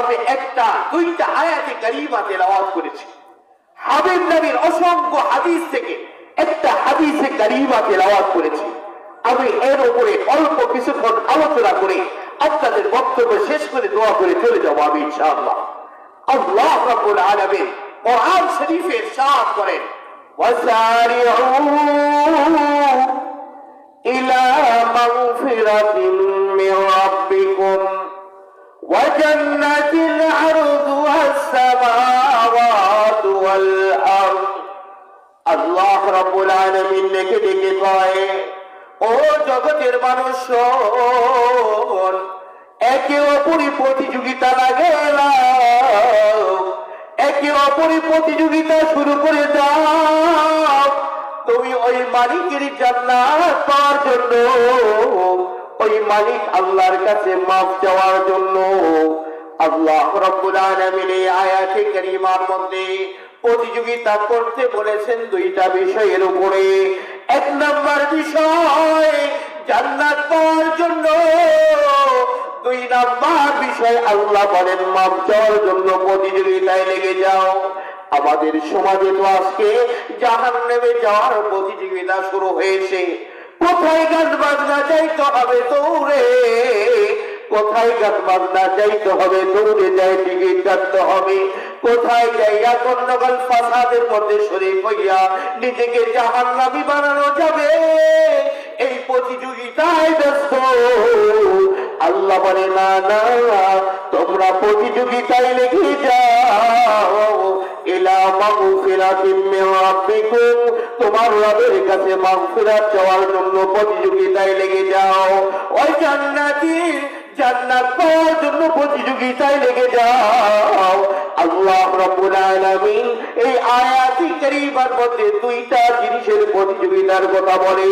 হবে একটা, দুইটা আয়াতে গারিমা তেলাওয়াত করেছি। হাবিব নবীর অসংখ্য হাদিস থেকে একটা হাদিসে গারিমা তেলাওয়াত করেছি। আমি এর উপরে অল্প কিছুক্ষণ আলোচনা করে আপনাদের বক্তব্য শেষ করে দোয়া করে চলে যাব আমি ইনশাআল্লাহ। আল্লাহ রাব্বুল আলামিন কোরআন শরীফে ইরশাদ করেন ওয়াসারিউ ইলা মাগফিরাতিন মিন রাব্বিকুম। وجنة عرضها السماوات والأرض আল্লাহ রাব্বুল আলামিন ডেকে ডেকে কয় ও জগতের মানুষ শোন, একে অপরি প্রতিযোগিতা লাগে না। একে অপরি প্রতিযোগিতা শুরু করে দাও তুমি ওই মালিকের জান্নাত পাওয়ার জন্য ওই মালিক আল্লাহর কাছে মাফ চাওয়ার জন্য আল্লাহ রব্বুল আলামিন এই আয়াতে কারিমার মধ্যে প্রতিযোগিতা করতে বলেছেন দুইটা বিষয়ের উপরে। এক নম্বর বিষয়, জান্নাত পাওয়ার জন্য। দুই নাম্বার বিষয়, আল্লাহ বলেন মাপ চাওয়ার জন্য প্রতিযোগিতায় লেগে যাও। আমাদের সমাজে তো আজকে জাহান নেমে যাওয়ার প্রতিযোগিতা শুরু হয়েছে। কোথায় গান বাজনা যাইতে হবে দৌড়ে? কোথায় গান বাজনা যাইতে হবে দৌড়ে যাই টিকিট কাটতে হবে। কোথায় যাইয়া গন্ডগোল ফাসাদের মধ্যে শরীর হইয়া নিজেকে জাহান নামি বানানো যাবে? এই প্রতিযোগিতায় ব্যস্ত। আল্লাহ বলে, না না, তোমরা প্রতিযোগিতায় লেগে যাও। ইলা মাগফিরাতিন মিন রাব্বিকুম তোমার রবের কাছে মাগফিরাত চাওয়ার জন্য প্রতিযোগিতায় লেগে যাও। ওই জান্নাতি জান্নাত পাওয়ার জন্য প্রতিযোগিতায় লেগে যাও। আল্লাহ রাব্বুল আলামিন এই আয়াতি কারীমার মধ্যে দুইটা জিনিসের প্রতিযোগিতার কথা বলে।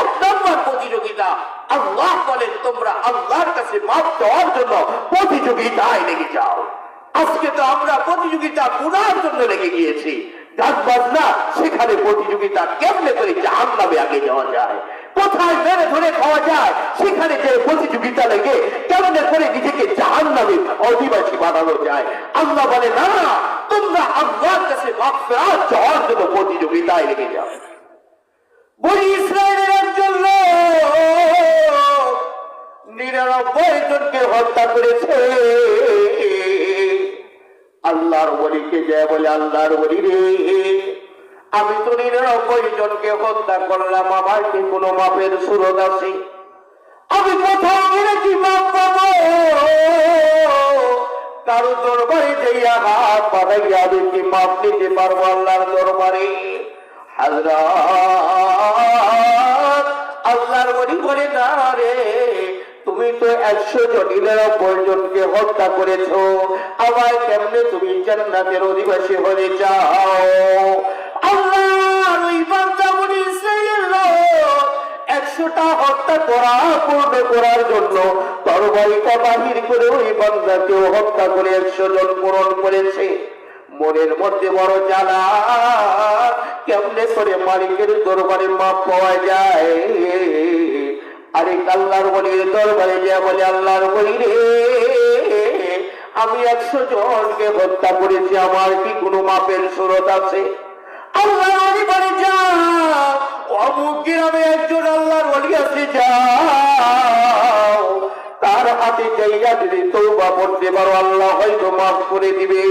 এক নম্বর প্রতিযোগিতা, আল্লাহ বলেন, তোমরা আল্লাহর কাছে মাপ চাওয়ার জন্য প্রতিযোগিতায় লেগে যাও। আজকে তো আমরা প্রতিযোগিতা গুনার জন্য লেগে গিয়েছি। গাছ বাজনা, সেখানে প্রতিযোগিতা কেমনে করে জাহান নামে আগে যাওয়া যায়? কোথায় মেরে ধরে খাওয়া যায়? সেখানে যে প্রতিযোগিতা লেগে করে নিজেকে জাহান নামে অধিবাসী বানানো যায়? বলে, না তোমরা কাছে মাপ চাওয়ার জন্য প্রতিযোগিতায় লেগে যাও। বলি ইসরায়েলের একজন নিরানব্বই জনকে হত্যা করেছে। আল্লাহর বলিকে যায় বলে আল্লাহর বলি রে। আমি তো নিরানব্বই জনকে হত্যা করলাম, আমার কি কোনো মাপের সুরত আছে? আমি কোথাও কি মাপ পাবো কারও দরবারে যাইয়া হাত পাঠাইয়া আমি কি মাপ নিতে পারব আল্লাহর দরবারে? হাজরাত, আল্লাহর বলি বলে না রে। তুমি তো একশো নিরানব্বই জনকে হত্যা করেছ। আবার কেমনে তুমি জান্নাতের অধিবাসী হয়ে যাও করার জন্য বাহির করে ওই হত্যা করে একশো জন পূরণ করেছে। মনের মধ্যে বড় কেমনে করে মালিকের দরবারে মাপ পাওয়া যায়? আরে আল্লাহর বলির দরবারে যা বলে, আল্লাহর বলি রে, আমি একশো জনকে হত্যা করেছি, আমার কি কোনো মাপের সুরত আছে? বলি যা, অমুক গ্রামে একজন আল্লাহর আছে তার হাতে যাইয়া যদি তৌবা আল্লাহ হয়তো মাফ করে দিবে।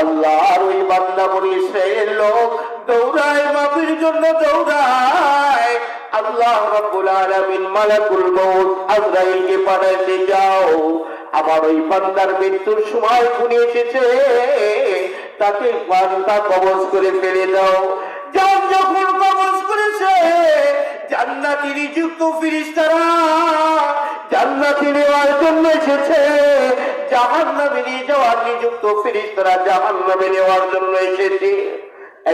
আল্লাহর ওই বান্দা বলি ইসরায়েল লোক দৌড়ায় মাফির জন্য দৌড়ায় আল্লাহ রাব্বুল আলামিন মালাকুল মউত আজরাইলকে পাঠাইতে যাও। আমার ওই বান্দার মৃত্যুর সময় শুনে এসেছে। তাকে বান্দা কবজ করে ফেলে দাও। যার যখন কবজ করেছে, জান্নাতি নিযুক্ত ফিরিস্তারা জান্নাতি নেওয়ার এসেছে। জাহান নিয়ে যাওয়ার নিযুক্ত ফিরিস্তারা জাহান নামে নেওয়ার জন্য এসেছে।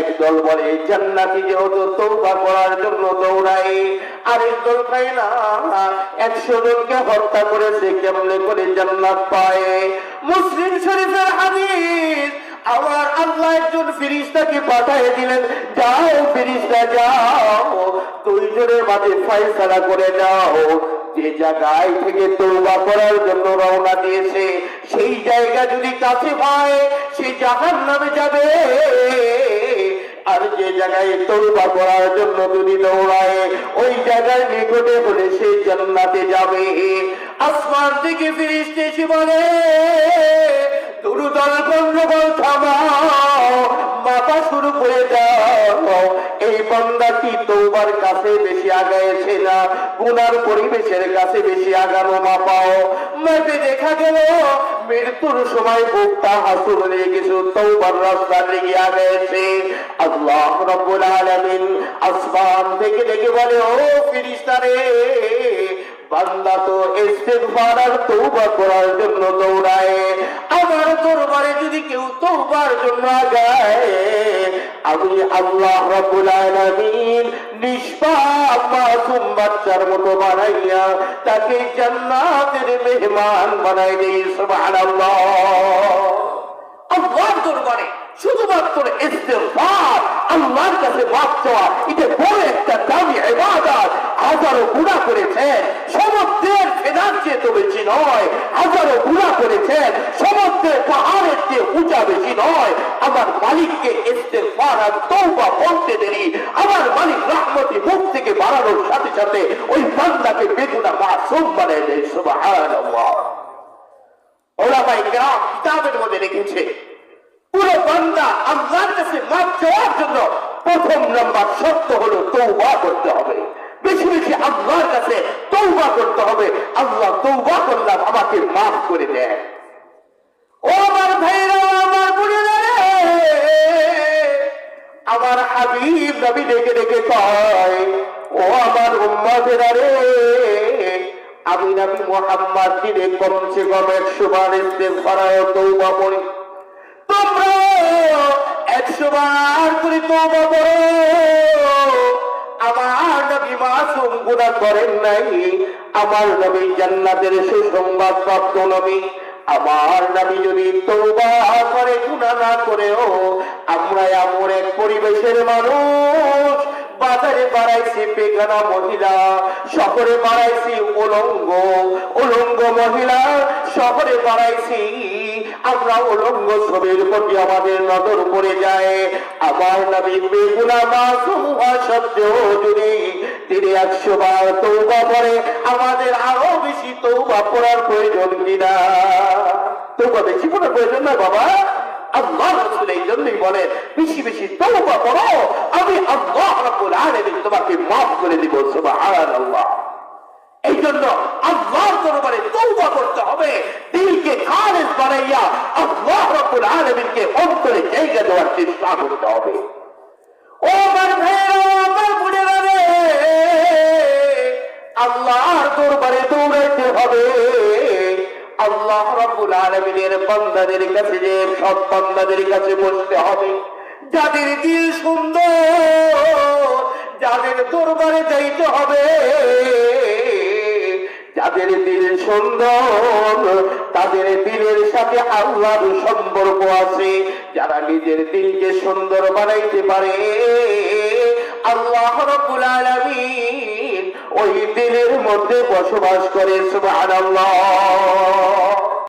একদল বলে, জান্নাতি যেহেতু তৌবা করার জন্য দৌড়ায় আরেক দল পায় না। একশো জনকে হত্যা করেছে, কেমনে করে জান্নাত পায়? মুসলিম শরীফের হাদিস আমার আল্লাহ একজন ফিরিস্তাকে পাঠিয়ে দিলেন, যাও ফিরিস্তা যাও, দুইজনের মাঝে ফয়সালা করে যাও যে জায়গায় থেকে তৌবা করার জন্য রওনা দিয়েছে, সেই জায়গা যদি কাছে পায়, সে জাহান নামে যাবে। আর যে জায়গায় তৌবা করার জন্য যদি দৌড়ায়, ওই জায়গায় নিকটে হলে সে জান্নাতে যাবে। আসমান থেকে ফিরিস্তে বলে থামাও, মাথা শুরু করে দাও। এই বন্দাটি তৌবার কাছে বেশি আগাইছে না? গুনার পরিবেশের কাছে বেশি আগানো মাপাও। মৃত্যুর সময় বুকটা হাসুর নিয়ে কিছু তৌবার রাস্তা গেছে আল্লাহ রব্বুল আলামিন আসমান দেখে বলে, ও ফিরিস্তারে বান্দা তো ইস্তেগফার আর তওবা করার জন্য দৌড়ায়। আমার দরবারে যদি কেউ তওবার জন্য আগায় আমি আল্লাহ রাব্বুল আলামিন নিষ্পাপ মাসুম বাচ্চার মতো বানাইয়া তাকে জান্নাতের মেহমান বানাই দেই সুবহানাল্লাহ। আল্লাহর দরবারে শুধুমাত্র ইস্তেগফার, আল্লাহর কাছে মাফ চাওয়া, এটা বড় একটা দামি ইবাদত। হাজারো গুণা করেছেন সমুদ্রের ফেনার চেয়ে তো বেশি নয়, হাজারো গুণা করেছেন সমুদ্রের পাহাড়ের চেয়ে উঁচা আমার মালিককে ইস্তেগফার আর তওবা বলতে দেরি। আমার মালিক রহমতি মুখ থেকে বাড়ানোর সাথে সাথে ওই বান্দাকে বেগুনা মাসুম বানিয়ে দেয়। সুবহানাল্লাহ। কিতাবের মধ্যে রেখেছে পুরো বান্দা আল্লাহর কাছে মাপ চাওয়ার জন্য প্রথম নাম্বার শর্ত হলো তৌবা করতে হবে। বেশি বেশি আল্লাহর কাছে তৌবা করতে হবে। আল্লাহ তৌবা করলাম আমাকে মাফ করে দেয়। ও আমার ভাইরা আমার হাবিব নবী ডেকে ডেকে কয়, ও আমার উম্মাদেরা রে, আমি নবী মোহাম্মদ দিনে কমসে কম একশো বার ইস্তেগফার তোমরা একশো বার করে করো। আমার নবী মাসুম করেন নাই। আমার নবী জান্নাতের সুসংবাদ প্রাপ্ত নবী। আমার নবী যদি তওবা করে, গুনাহ না করেও আমরা এমন এক পরিবেশের মানুষ। বাজারে বাড়াইছি মহিলা, শহরে বাড়াইছি উলঙ্গ উলঙ্গ মহিলা, শহরে বাড়াইছি আমরা উলঙ্গ ছবির প্রতি আমাদের নজর পড়ে যায়। আমার নবী বেগুনা হওয়া সত্ত্বেও যদি তিনি একশো বার তৌবা করে, আমাদের আরও বেশি তৌবা করার প্রয়োজন কিনা? তৌবা বেশি করার প্রয়োজন না বাবা। আল্লাহ রাসূল এই জন্যই বলেন, বেশি বেশি তওবা করো, আমি আল্লাহ রাব্বুল আলামিন তোমাকে মাফ করে দিব, সুবহানাল্লাহ। এই জন্য আল্লাহর দরবারে তওবা করতে হবে, দিলকে খালেস বানাইয়া আল্লাহ রাব্বুল আলামিনকে অন্তরে জায়গা দেওয়ার চেষ্টা করতে হবে। আল্লাহর দরবারে দৌড়াইতে হবে। আল্লাহ রাব্বুল আলামিনের বান্দাদের কাছে যে সব বান্দাদের কাছে বসতে হবে। যাদের দিল সুন্দর, যাদের দরবারে যাইতে হবে, যাদের দিল সুন্দর, তাদের দিলের সাথে আল্লাহর সম্পর্ক আছে। যারা নিজের দিলকে সুন্দর বানাইতে পারে, আল্লাহ রাব্বুল আলামিন ওই দিনের মধ্যে বসবাস করে সুবহানাল্লাহ।